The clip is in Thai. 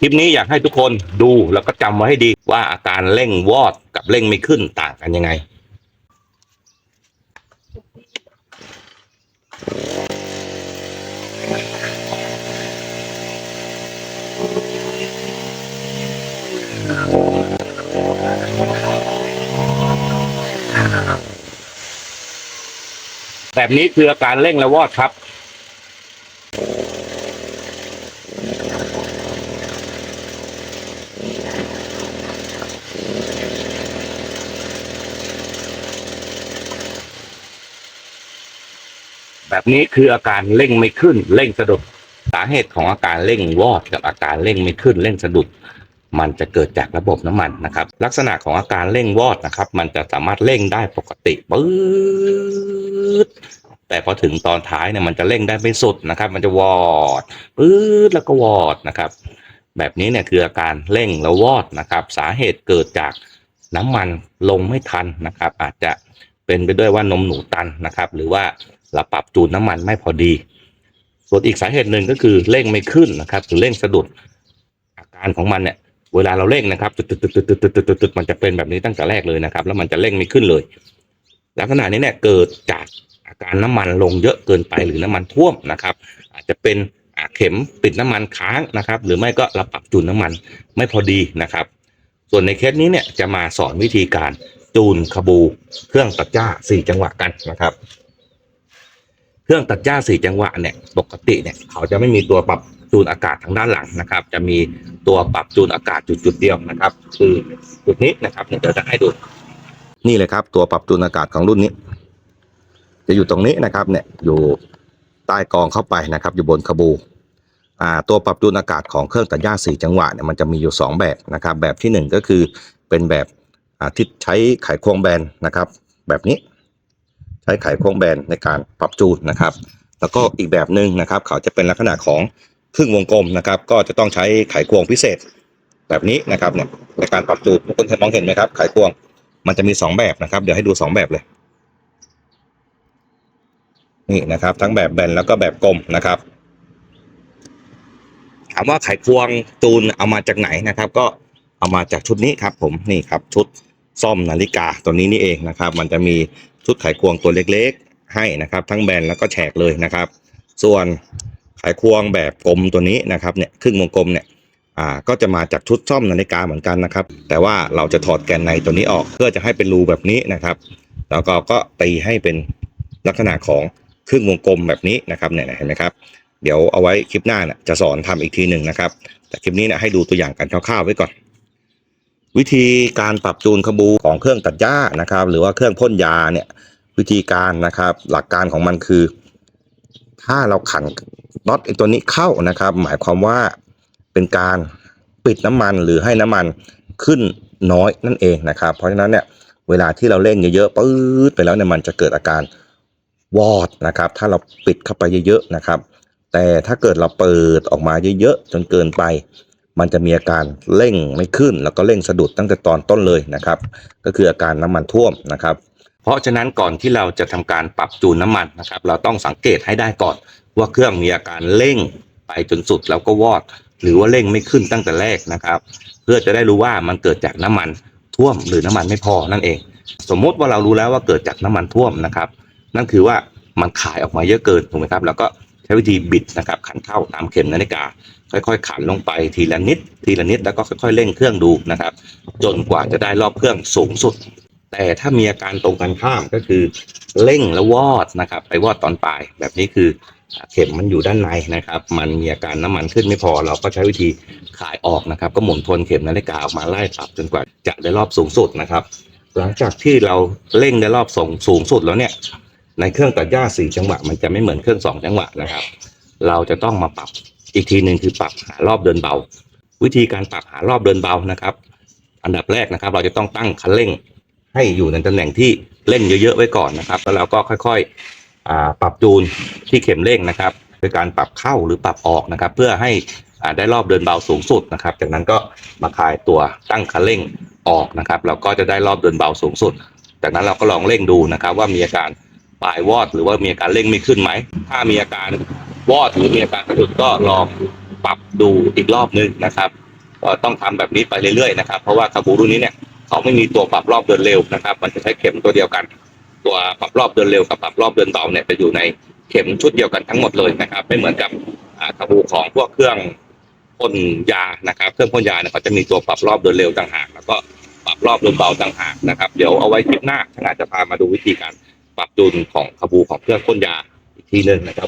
คลิปนี้อยากให้ทุกคนดูแล้วก็จำไว้ให้ดีว่าอาการเร่งวอดกับเร่งไม่ขึ้นต่างกันยังไง แบบนี้คืออาการเร่งและวอดครับ แบบนี้คืออาการเร่งไม่ขึ้น เร่งสะดุดสาเหตุของอาการเร่งวอดกับอาการเร่งไม่ขึ้นเร่งสะดุด มันจะเกิดจากระบบน้ำมันนะครับ ลักษณะของอาการเร่งวอดนะครับ มันจะสามารถเร่งได้ปกติปื๊ดแต่พอถึงตอนท้ายเนี่ยมันจะเร่งได้ไม่สุดนะครับ มันจะวอดปื๊ดแล้วก็วอดนะครับ แบบนี้เนี่ยคืออาการเร่งแล้ววอดนะครับ สาเหตุเกิดจากน้ำมันลงไม่ทันนะครับ อาจจะเป็นไปด้วยว่านมหนูตันนะครับ หรือว่าเราปรับจูนน้ามันไม่พอดี ส่วนอีกสาเหตุหนึ่งก็คือเร่งไม่ขึ้นนะครับหรือเร่งสะดุดอาการของมันเนี่ยเวลาเราเร่งนะครับตึดตึดตึดตึดตึดตึดตึดมันจะเป็นแบบนี้ตั้งแต่แรกเลยนะครับ แล้วมันจะเร่งไม่ขึ้นเลยลักษณะนี้เนี่ยเกิดจากอาการน้ำมันลงเยอะเกินไปหรือน้ำมันท่วมนะครับ อาจจะเป็นเข็มปิดน้ำมันค้างนะครับ หรือไม่ก็เราปรับจูนน้ำมันไม่พอดีนะครับ ส่วนในเคสนี้เนี่ยจะมาสอนวิธีการจูนขบูเครื่องตัดจ้า 4 จังหวะกันนะครับ เครื่องตัดหญ้าสี่จังหวะเนี่ยปกติเนี่ยเขาจะไม่มีตัวปรับจูนอากาศทางด้านหลังนะครับ จะมีตัวปรับจูนอากาศจุดจุดเดียวนะครับ คือจุดนี้นะครับเดี๋ยวจะให้ดูนี่เลยครับ ตัวปรับจูนอากาศของรุ่นนี้ จะอยู่ตรงนี้นะครับเนี่ยอยู่ใต้กองเข้าไปนะครับ อยู่บนคาบูอ่าตัวปรับจูนอากาศของเครื่องตัดหญ้าสี่จังหวะเนี่ยมันจะมีอยู่สองแบบนะครับ แบบที่หนึ่งก็คือเป็นแบบที่ใช้ไขควงแบนนะครับ แบบนี้ ใช้ไขควงแบนในการปรับจูนนะครับ แล้วก็อีกแบบหนึ่งนะครับ เขาจะเป็นลักษณะของครึ่งวงกลมนะครับ ก็จะต้องใช้ไขควงพิเศษ แบบนี้นะครับเนี่ยในการปรับจูนทุกคนมองเห็นไหมครับไขควงมันจะมีสองแบบนะครับ เดี๋ยวให้ดูสองแบบเลยนี่นะครับ ทั้งแบบแบนแล้วก็แบบกลมนะครับถามว่าไขควงจูนเอามาจากไหนนะครับ ก็เอามาจากชุดนี้ครับ ผมนี่ครับชุดซ่อมนาฬิกาตัวนี้นี่เองนะครับ มันจะมี ชุดไขควงตัวเล็กๆ ให้นะครับ ทั้งแบนแล้วก็แฉกเลยนะครับ ส่วนไขควงแบบกลมตัวนี้นะครับเนี่ยครึ่งวงกลมเนี่ยอ่าก็จะมาจากชุดซ่อมนาฬิกาเหมือนกันนะครับ แต่ว่าเราจะถอดแกนในตัวนี้ออกเพื่อจะให้เป็นรูแบบนี้นะครับ แล้วก็ก็ตีให้เป็นลักษณะของครึ่งวงกลมแบบนี้นะครับเนี่ยเห็นไหมครับเดี๋ยวเอาไว้คลิปหน้าเนี่ยจะสอนทำอีกทีหนึ่งนะครับ แต่คลิปนี้เนี่ยให้ดูตัวอย่างกันคร่าวๆไว้ก่อน วิธีการปรับจูนขบูของเครื่องตัดหญ้านะครับ หรือว่าเครื่องพ่นยาเนี่ยวิธีการนะครับ หลักการของมันคือ ถ้าเราขันน็อตไอตัวนี้เข้านะครับ หมายความว่าเป็นการปิดน้ำมันหรือให้น้ำมันขึ้นน้อยนั่นเองนะครับ เพราะฉะนั้นเนี่ยเวลาที่เราเร่งเยอะๆปื๊ดไปแล้วเนี่ยมันจะเกิดอาการวอดนะครับ ถ้าเราปิดเข้าไปเยอะๆนะครับ แต่ถ้าเกิดเราเปิดออกมาเยอะๆจนเกินไป มันจะมีอาการเร่งไม่ขึ้น แล้วก็เร่งสะดุดตั้งแต่ตอนต้นเลยนะครับ ก็คืออาการน้ำมันท่วมนะครับ เพราะฉะนั้นก่อนที่เราจะทำการปรับจูนน้ำมันนะครับ เราต้องสังเกตให้ได้ก่อน ว่าเครื่องมีอาการเร่งไปจนสุดแล้วก็วอด หรือว่าเร่งไม่ขึ้นตั้งแต่แรกนะครับ เพื่อจะได้รู้ว่ามันเกิดจากน้ำมันท่วมหรือน้ำมันไม่พอนั่นเอง สมมติว่าเรารู้แล้วว่าเกิดจากน้ำมันท่วมนะครับ นั่นคือว่ามันขายออกมาเยอะเกินถูกไหมครับ แล้วก็ ใช้วิธีบิดนะครับขันเข้าตามเข็มนาฬิกา ค่อยๆ ขันลงไปทีละนิด ทีละนิดแล้วก็ค่อย ๆ เร่งเครื่องดูนะครับ จนกว่าจะได้รอบเครื่องสูงสุด แต่ถ้ามีอาการตรงกันข้ามก็คือเร่งแล้ววอดนะครับ ไปวอดตอนปลาย แบบนี้คือเข็มมันอยู่ด้านในนะครับ มันมีอาการน้ำมันขึ้นไม่พอ เราก็ใช้วิธีขายออกนะครับ ก็หมุนทวนเข็มนาฬิกาออกมาไล่ปรับจนกว่าจะได้รอบสูงสุดนะครับ หลังจากที่เราเร่งได้รอบสูงสูงสุดแล้วเนี่ย ในเครื่องตัดหญ้าสี่จังหวะ มันจะไม่เหมือนเครื่องสองจังหวะนะครับ เราจะต้องมาปรับอีกทีหนึ่งคือปรับหารอบเดินเบา วิธีการปรับหารอบเดินเบานะครับ อันดับแรกนะครับ เราจะต้องตั้งคันเร่ง ให้อยู่ในตำแหน่งที่เร่งเยอะๆไว้ก่อนนะครับ แล้วเราก็ค่อยๆปรับจูนที่เข็มเร่งนะครับโดยการปรับเข้าหรือปรับออกนะครับ เพื่อให้ได้รอบเดินเบาสูงสุดนะครับ จากนั้นก็มาคลายตัวตั้งคันเร่งออกนะครับ เราก็จะได้รอบเดินเบาสูงสุด จากนั้นเราก็ลองเร่งดูนะครับ ว่ามีอาการ ปลายวอดหรือว่ามีอาการเร่งไม่ขึ้นไหม ถ้ามีอาการวอดหรือมีอาการกระดุดก็ลองปรับดูอีกรอบนึงนะครับ ก็ต้องทำแบบนี้ไปเรื่อยๆนะครับ เพราะว่าคาบูรุ่นนี้เนี่ยเขาไม่มีตัวปรับรอบเดินเร็วนะครับ มันจะใช้เข็มตัวเดียวกัน ตัวปรับรอบเดินเร็วกับปรับรอบเดินเบาเนี่ยจะอยู่ในเข็มชุดเดียวกันทั้งหมดเลยนะครับ ไม่เหมือนกับคาบูของพวกเครื่องพ่นยานะครับ เครื่องพ่นยาเนี่ยเขาจะมีตัวปรับรอบเดินเร็วต่างหากแล้วก็ปรับรอบเดินเบาต่างหากนะครับ เดี๋ยวเอาไว้คลิปหน้าขนาดจะพามาดูวิธีการ ปรับจุนของขบูของเครื่องพ่นยาอีกทีหนึ่งนะครับ